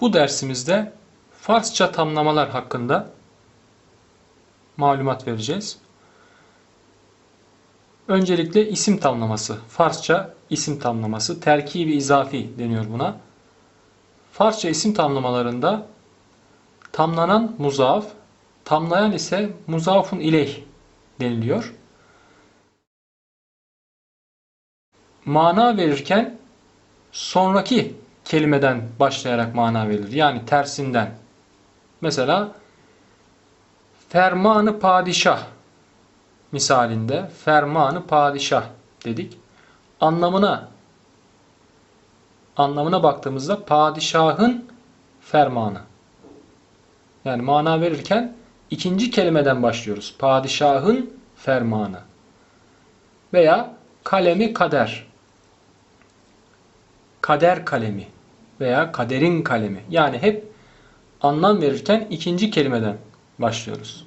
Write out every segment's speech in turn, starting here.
Bu dersimizde Farsça tamlamalar hakkında malumat vereceğiz. Öncelikle isim tamlaması. Farsça isim tamlaması. Terkibi izafi deniyor buna. Farsça isim tamlamalarında tamlanan muzaf, tamlayan ise muzafun ileyh deniliyor. Mana verirken sonraki kelimeden başlayarak mana verilir. Yani tersinden. Mesela fermanı padişah misalinde fermanı padişah dedik. Anlamına anlamına baktığımızda padişahın fermanı. Yani mana verirken ikinci kelimeden başlıyoruz. Padişahın fermanı. Veya kalemi kader. Kader kalemi veya kaderin kalemi. Yani hep anlam verirken ikinci kelimeden başlıyoruz.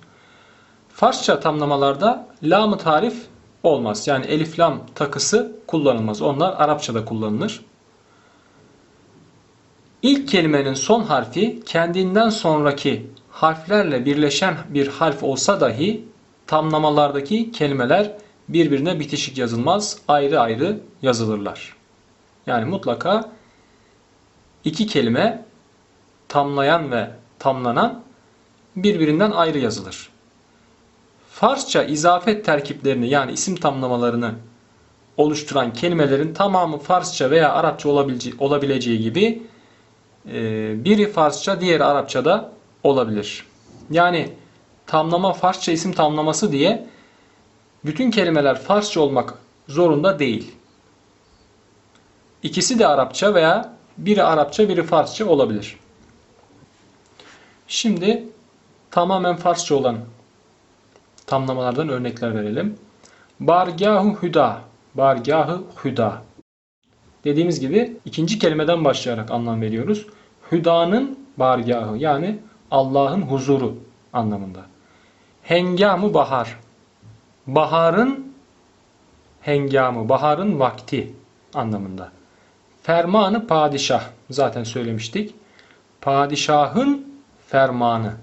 Farsça tamlamalarda lam-ı tarif olmaz. Yani elif lam takısı kullanılmaz. Onlar Arapçada kullanılır. İlk kelimenin son harfi kendinden sonraki harflerle birleşen bir harf olsa dahi tamlamalardaki kelimeler birbirine bitişik yazılmaz, ayrı ayrı yazılırlar. Yani mutlaka iki kelime tamlayan ve tamlanan birbirinden ayrı yazılır. Farsça izafet terkiplerini yani isim tamlamalarını oluşturan kelimelerin tamamı Farsça veya Arapça olabileceği, gibi e, biri Farsça diğeri Arapçada olabilir. Yani tamlama Farsça isim tamlaması diye bütün kelimeler Farsça olmak zorunda değil. İkisi de Arapça veya biri Arapça biri Farsça olabilir. Şimdi tamamen Farsça olan tamlamalardan örnekler verelim. Bargahu hüda. Bargahı hüda. Dediğimiz gibi ikinci kelimeden başlayarak anlam veriyoruz. Hüdanın bargahı yani Allah'ın huzuru anlamında. Hengamı bahar. Baharın hengamı, baharın vakti anlamında. Fermanı padişah. Zaten söylemiştik. Padişahın fermanı.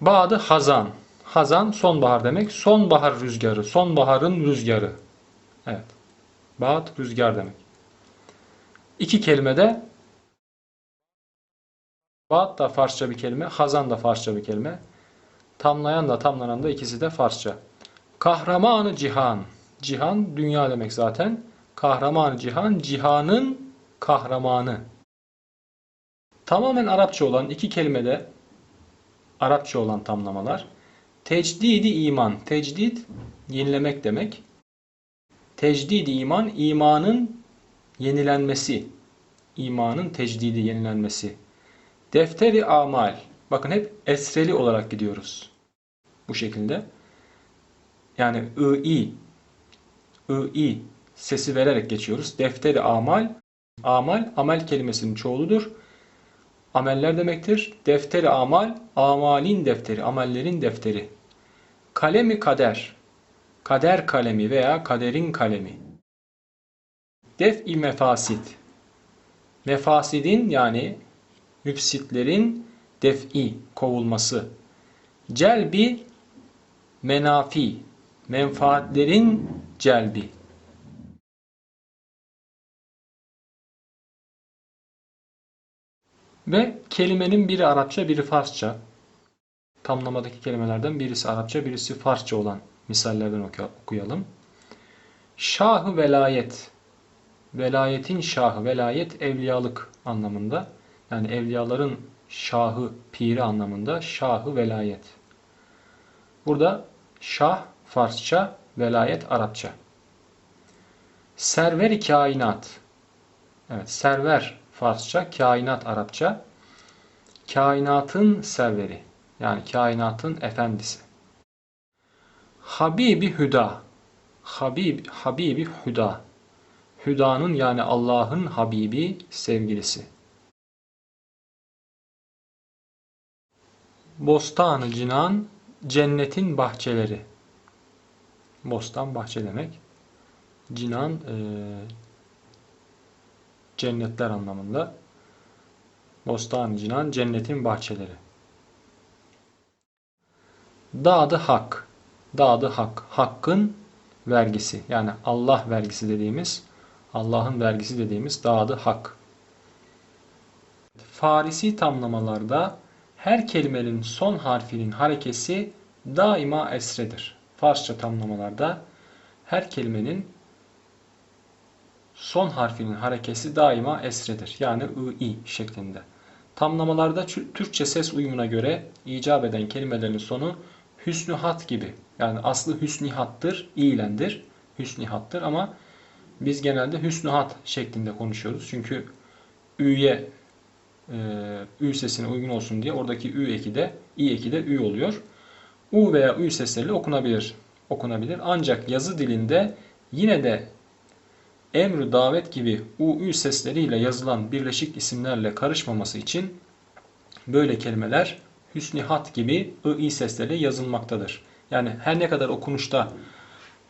Badı hazan. Hazan sonbahar demek. Sonbahar rüzgarı. Sonbaharın rüzgarı. Evet. Bağat rüzgar demek. İki kelimede Bağat da Farsça bir kelime, Hazan da Farsça bir kelime. Tamlayan da tamlanan da ikisi de Farsça. Kahramanı cihan. Cihan dünya demek zaten. Kahraman cihan, cihanın kahramanı. Tamamen Arapça olan iki kelimede Arapça olan tamlamalar. Tecdidi iman. Tecdid yenilemek demek. Tecdidi iman, imanın yenilenmesi. İmanın tecdidi yenilenmesi. Defteri amal. Bakın hep esreli olarak gidiyoruz. Bu şekilde. Yani ı-i ı-i sesi vererek geçiyoruz. Defteri amal. Amal, amel kelimesinin çoğuludur. Ameller demektir. Defteri amal, amalin defteri, amellerin defteri. Kalemi kader, kader kalemi veya kaderin kalemi. Def-i mefasit, mefasidin yani müfsitlerin def'i, kovulması. Celbi menafi, menfaatlerin celbi. Ve kelimenin biri Arapça, biri Farsça. Tamlamadaki kelimelerden birisi Arapça, birisi Farsça olan misallerden okuyalım. Şahı velayet. Velayetin şahı, velayet evliyalık anlamında. Yani evliyaların şahı, piri anlamında şahı velayet. Burada şah Farsça, velayet Arapça. Server-i kainat. Evet, server Farsça, kainat Arapça. Kainatın serveri. Yani kainatın efendisi. Habibi Hüda. Habib, Habibi Hüda. Hüda'nın yani Allah'ın Habibi sevgilisi. Bostanı Cinan, cennetin bahçeleri. Bostan bahçe demek. Cinan e, cennetler anlamında. Bostan cinan cennetin bahçeleri. Dağdı hak. Dağdı hak. Hakkın vergisi. Yani Allah vergisi dediğimiz, Allah'ın vergisi dediğimiz dağdı hak. Farisi tamlamalarda her kelimenin son harfinin harekesi daima esredir. Farsça tamlamalarda her kelimenin son harfinin harekesi daima esredir. Yani ı, i şeklinde. Tamlamalarda Tü- Türkçe ses uyumuna göre icap eden kelimelerin sonu hüsnühat gibi. Yani aslı hüsnihattır, iyilendir. Hüsnihattır ama biz genelde hüsnühat şeklinde konuşuyoruz. Çünkü ü'ye e, ü sesine uygun olsun diye oradaki ü eki de i eki de ü oluyor. U veya ü sesleriyle okunabilir. Okunabilir. Ancak yazı dilinde yine de emri davet gibi u ü sesleriyle yazılan birleşik isimlerle karışmaması için böyle kelimeler hüsnihat gibi ı i sesleriyle yazılmaktadır. Yani her ne kadar okunuşta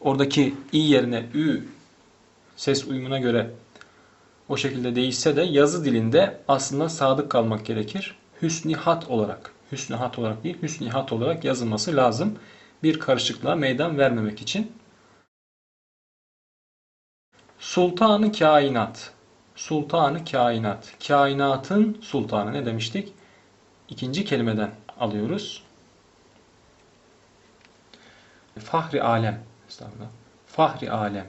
oradaki i yerine ü ses uyumuna göre o şekilde değişse de yazı dilinde aslında sadık kalmak gerekir. Hüsnihat olarak, hüsnihat olarak değil, hüsnihat olarak yazılması lazım. Bir karışıklığa meydan vermemek için. Sultanı kainat. Sultanı kainat. Kainatın sultanı ne demiştik? İkinci kelimeden alıyoruz. Fahri alem. Fahri alem.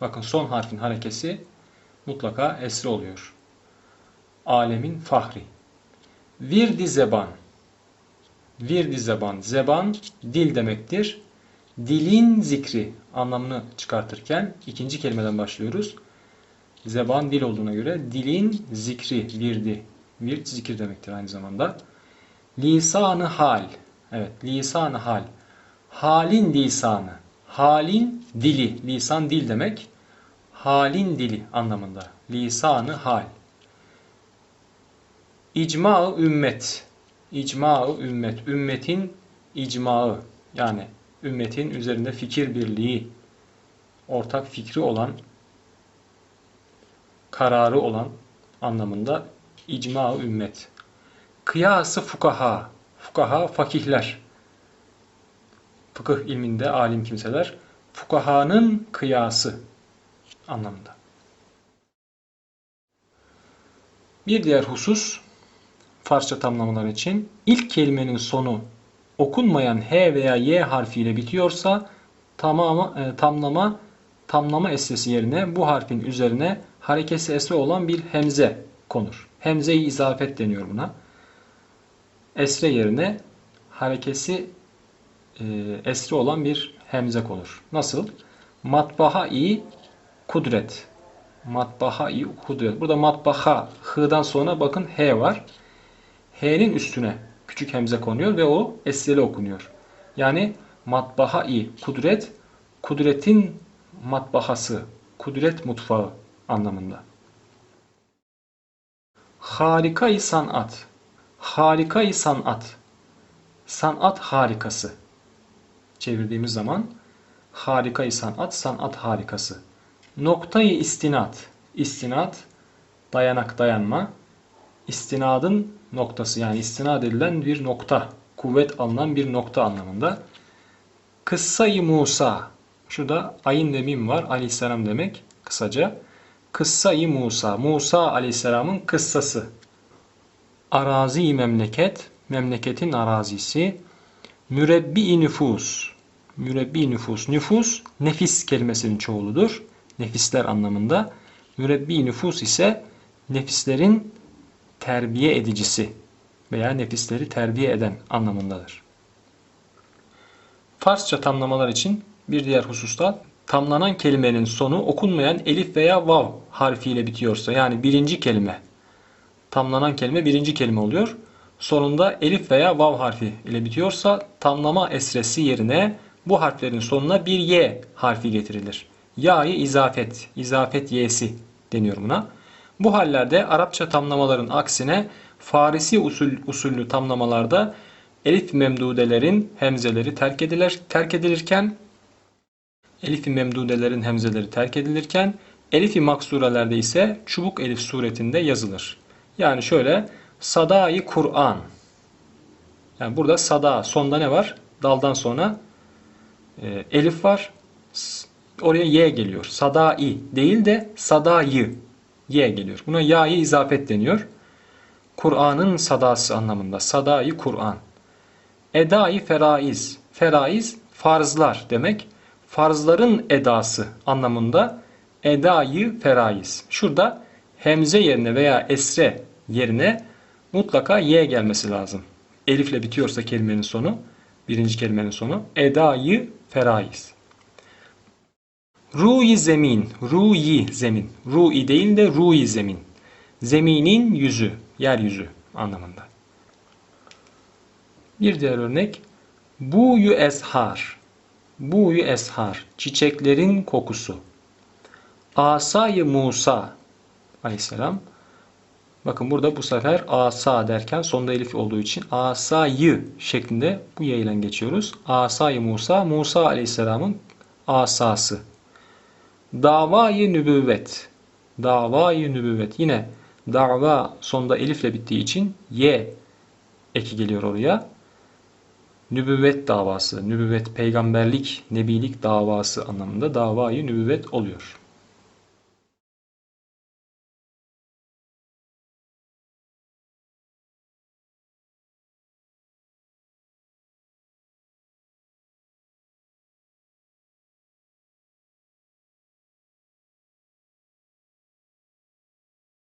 Bakın son harfin harekesi mutlaka esre oluyor. Alemin fahri. Virdi zeban. Virdi zeban. Zeban dil demektir. Dilin zikri anlamını çıkartırken ikinci kelimeden başlıyoruz. Zeban dil olduğuna göre dilin zikri, virdi. Virt zikir demektir aynı zamanda. Lisanı hal. Evet, lisanı hal. Halin lisanı. Halin dili. Lisan dil demek. Halin dili anlamında. Lisanı hal. İcma-ı ümmet. İcma-ı ümmet. Ümmetin icmağı. Yani ümmetin üzerinde fikir birliği, ortak fikri olan, kararı olan anlamında icma-ı ümmet. Kıyası fukaha. Fukaha fakihler. Fıkıh ilminde alim kimseler. Fukahanın kıyası anlamında. Bir diğer husus Farsça tamlamalar için ilk kelimenin sonu okunmayan H veya Y harfiyle bitiyorsa tamama, e, tamlama tamlama esresi yerine bu harfin üzerine harekesi esre olan bir hemze konur. Hemze-i izafet deniyor buna. Esre yerine harekesi e, esre olan bir hemze konur. Nasıl? Matbaha-i kudret. Matbaha-i kudret. Burada matbaha, h'dan sonra bakın h var. H'nin üstüne küçük hemze konuyor ve o esreli okunuyor. Yani matbaha-i kudret, kudretin matbahası, kudret mutfağı anlamında. Harika-i sanat. Harika-i sanat. Sanat harikası. Çevirdiğimiz zaman harika-i sanat, sanat harikası. Noktayı istinat. İstinat, dayanak, dayanma. İstinadın noktası yani istinad edilen bir nokta. Kuvvet alınan bir nokta anlamında. Kıssayı Musa. Şurada ayın ve mim var. Aleyhisselam demek kısaca. Kıssayı Musa. Musa Aleyhisselam'ın kıssası. Arazi memleket. Memleketin arazisi. Mürebbi nüfus. Mürebbi nüfus. Nüfus nefis kelimesinin çoğuludur. Nefisler anlamında. Mürebbi nüfus ise nefislerin terbiye edicisi veya nefisleri terbiye eden anlamındadır. Farsça tamlamalar için bir diğer hususta tamlanan kelimenin sonu okunmayan elif veya vav harfiyle bitiyorsa yani birinci kelime tamlanan kelime birinci kelime oluyor. Sonunda elif veya vav harfi ile bitiyorsa tamlama esresi yerine bu harflerin sonuna bir y harfi getirilir. Ya'yı izafet, izafet y'si deniyor buna. Bu hallerde Arapça tamlamaların aksine Farisi usul, usullü tamlamalarda elif memdudelerin hemzeleri terk edilir. Terk edilirken elif memdudelerin hemzeleri terk edilirken Elif-i maksurelerde ise çubuk elif suretinde yazılır. Yani şöyle sadai Kur'an. Yani burada sada sonda ne var? Daldan sonra e, elif var. Oraya y geliyor. Sadai değil de sadayı y geliyor. Buna ya'yı izafet deniyor. Kur'an'ın sadası anlamında. Sadai Kur'an. Edai feraiz. Feraiz farzlar demek. Farzların edası anlamında edayı feraiz. Şurada hemze yerine veya esre yerine mutlaka y gelmesi lazım. Elifle bitiyorsa kelimenin sonu, birinci kelimenin sonu edayı feraiz. Ru'i zemin, ru'i zemin. Ru'i değil de ru'i zemin. Zeminin yüzü, yeryüzü anlamında. Bir diğer örnek buyu eshar. Buyu eshar, çiçeklerin kokusu. Asayı Musa aleyhisselam. Bakın burada bu sefer asa derken sonda elif olduğu için asayı şeklinde bu yayılan geçiyoruz. Asayı Musa, Musa aleyhisselamın asası. Davayı nübüvvet. Davayı nübüvvet. Yine dava sonda elifle bittiği için y eki geliyor oraya. Nübüvvet davası, nübüvvet peygamberlik, nebilik davası anlamında davayı nübüvvet oluyor.